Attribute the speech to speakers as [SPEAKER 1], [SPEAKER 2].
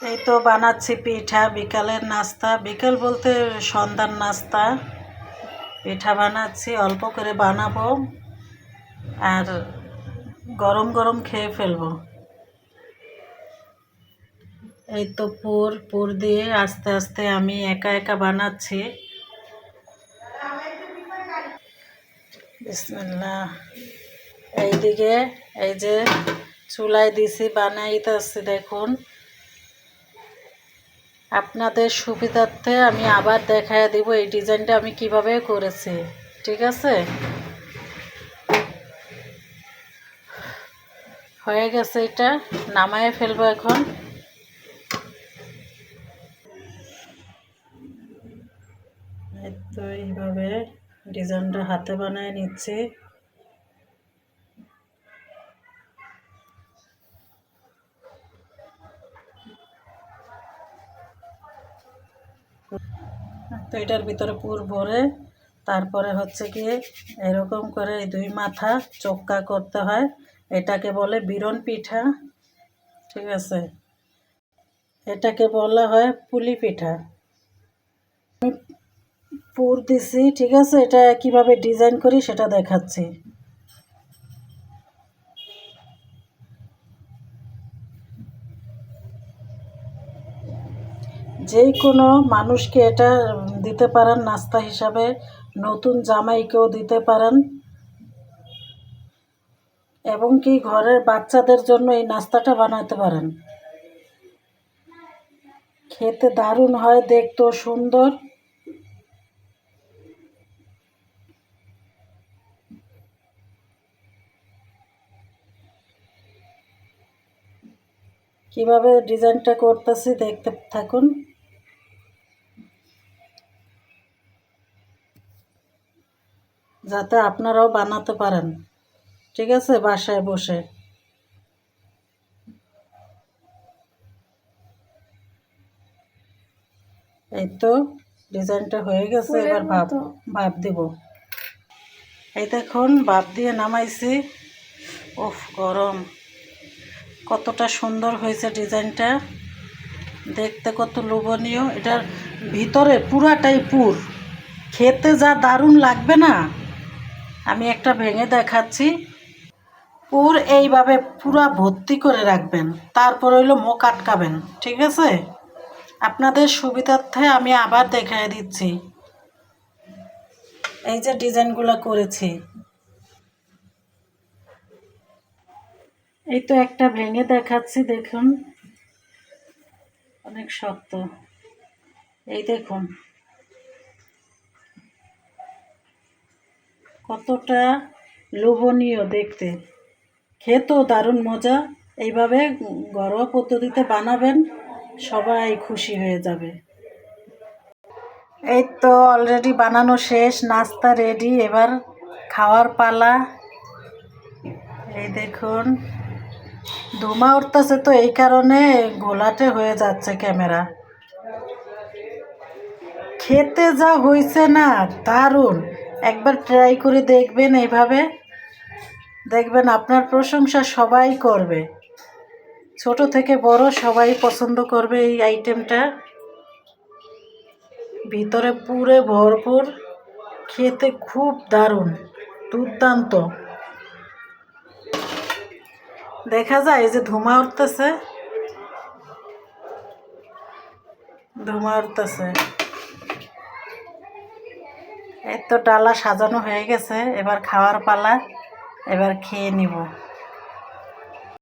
[SPEAKER 1] এই তো বানাচ্ছি পিঠা, বিকালের নাস্তা। বিকাল বলতে সন্ধ্যার নাস্তা। পিঠা বানাচ্ছি, অল্প করে বানাবো আর গরম গরম খেয়ে ফেলব। এই তো পুর পুর দিয়ে আস্তে আস্তে আমি একা একা বানাচ্ছি। এইদিকে এই যে চুলায় দিছি, বানাইতেছি, দেখুন। আপনাদের সুবিধার্থে আমি আবার দেখায় দিব এই ডিজাইনটা আমি কীভাবে করেছি, ঠিক আছে? হয়ে গেছে এটা, নামায় ফেলব এখন। তো এইভাবে ডিজাইনটা হাতে বানায় নিচ্ছি। তো এটার ভিতরে পুর ভরে তারপরে হচ্ছে কি এরকম করে এই দুই মাথা চক্কা করতে হয়। এটাকে বলে বিরন পিঠা, ঠিক আছে? এটাকে বলা হয় পুলি পিঠা। পুর দিছি, ঠিক আছে? এটা কীভাবে ডিজাইন করি সেটা দেখাচ্ছি। যে কোনো মানুষকে এটা দিতে পারেন নাস্তা হিসাবে, নতুন জামাইকেও দিতে পারেন। এবং কি ঘরের বাচ্চাদের জন্য এই নাস্তাটা বানাতে পারেন। খেতে দারুণ হয়, দেখতেও সুন্দর। কীভাবে ডিজাইনটা করতেছি দেখতে থাকুন। যাতে আপনারাও বানাতে পারেন। ঠিক আছে? বাসায় বসে। এই তো ডিজাইনটা হয়ে গেছে এবার ভাব ভাব দিব। এই দেখুন ভাব দিয়ে নামাইছি। ওফ গরম। কতটা সুন্দর হয়েছে ডিজাইনটা। দেখতে কত লোভনীয়। এটার ভিতরে পুরাটাই পুর। খেতে যা দারুণ লাগবে না? আমি একটা ভেঙে দেখাচ্ছি। পুর এইভাবে পুরা ভর্তি করে রাখবেন। তারপর হইল মুখ আটকাবেন, ঠিক আছে? আপনাদের সুবিধার্থে আমি আবার দেখাই দিচ্ছি। এই যে ডিজাইনগুলো করেছি। এই তো একটা ভেঙে দেখাচ্ছি, দেখুন। অনেক শক্ত। এই দেখুন। কতটা লোভনীয় দেখতে। খেতেও দারুণ মজা। এইভাবে ঘরোয়া পদ্ধতিতে বানাবেন, সবাই খুশি হয়ে যাবে। এই তো অলরেডি বানানো শেষ, নাস্তা রেডি এবার খাওয়ার পালা। এই দেখুন ধুমা উঠতেছে তো এই কারণে গোলাটে হয়ে যাচ্ছে ক্যামেরা। খেতে যা হয়েছে না, দারুণ। একবার ট্রাই করে দেখবেন এইভাবে। দেখবেন আপনার প্রশংসা সবাই করবে। ছোট থেকে বড় সবাই পছন্দ করবে এই আইটেমটা ভিতরে পুরে ভরপুর, খেতে খুব দারুণ, দুর্দান্ত। দেখা যায় যে ধুমা উঠতেছে। ধুমা উঠতেছে। এই তো ডালা সাজানো হয়ে গেছে এবার খাওয়ার পালা এবার খেয়ে নিব।